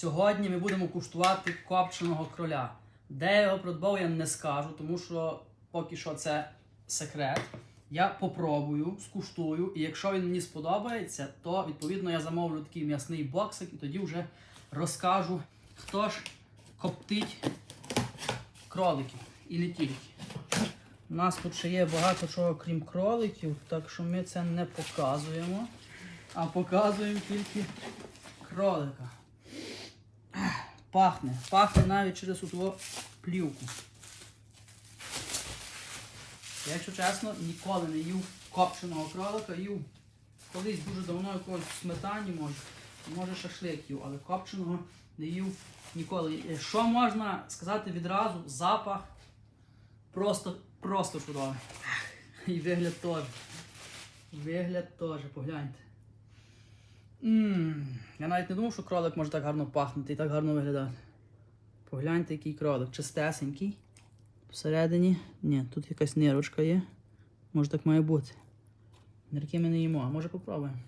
Сьогодні ми будемо куштувати копченого кроля. Де я його придбав, я не скажу, тому що поки що це секрет. Я попробую, скуштую, і якщо він мені сподобається, то відповідно я замовлю такий м'ясний боксик і тоді вже розкажу, хто ж коптить кроликів і не тільки. У нас тут ще є багато чого, крім кроликів, так що ми це не показуємо, а показуємо тільки кролика. Пахне, пахне навіть через ту плівку. Я, якщо чесно, ніколи не їв копченого кролика, їв колись дуже давно якогось в сметані, може, може шашлик їв, але копченого не їв ніколи. Е, Що можна сказати відразу? Запах просто, просто чудовий. І вигляд теж. Вигляд теж, погляньте. Ммм, я навіть не думав, що кролик може так гарно пахнути і так гарно виглядати. Погляньте, який кролик. Чистесенький. Всередині. Ні, тут якась нирочка є. Може так має бути. Нирки ми не їмо, а може попробуємо.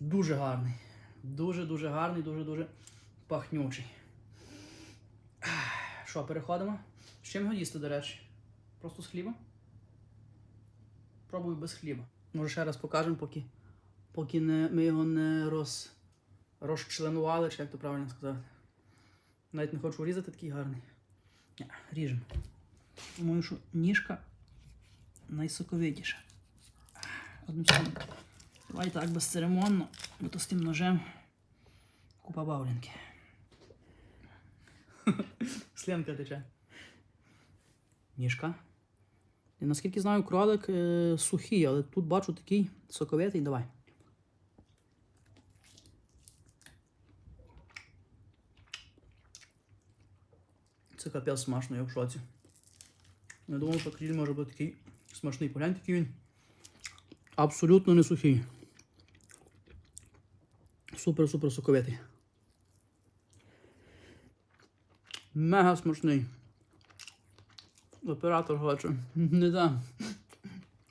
Дуже гарний. Дуже-дуже гарний, дуже-дуже пахнючий. Що, переходимо? З чим його їсти, до речі? Просто з хлібом? Пробую без хліба. Може ще раз покажемо, поки поки не, ми його не роз, розчленували, чи як то правильно сказати. Навіть не хочу різати такий гарний. Ріжемо. Думаю, що ніжка найсоковитіша. Одним словом. Давай так безцеремонно, бо то з тим ножем купа бавлінки. Слянка тече. Ніжка. Я наскільки знаю, кролик е, сухий, але тут бачу такий соковитий. Давай. Це капець смачно, я в шоці. Не думав, що кріль може бути такий смачний. Погляньте, який він. Абсолютно не сухий. Супер-супер соковитий. Мега смачний. Оператор хоче. Не дам.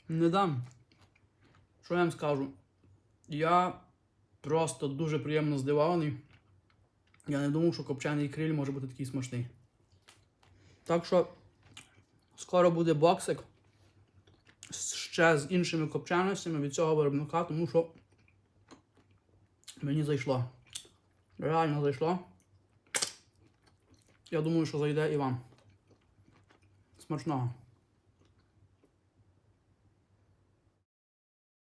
Не дам. Що я вам скажу? Я просто дуже приємно здивований. Я не думав, що копчений криль може бути такий смачний. Так що скоро буде боксик ще з іншими копченостями від цього виробника, тому що мені зайшло. Реально зайшло. Я думаю, що зайде і вам. Смачного.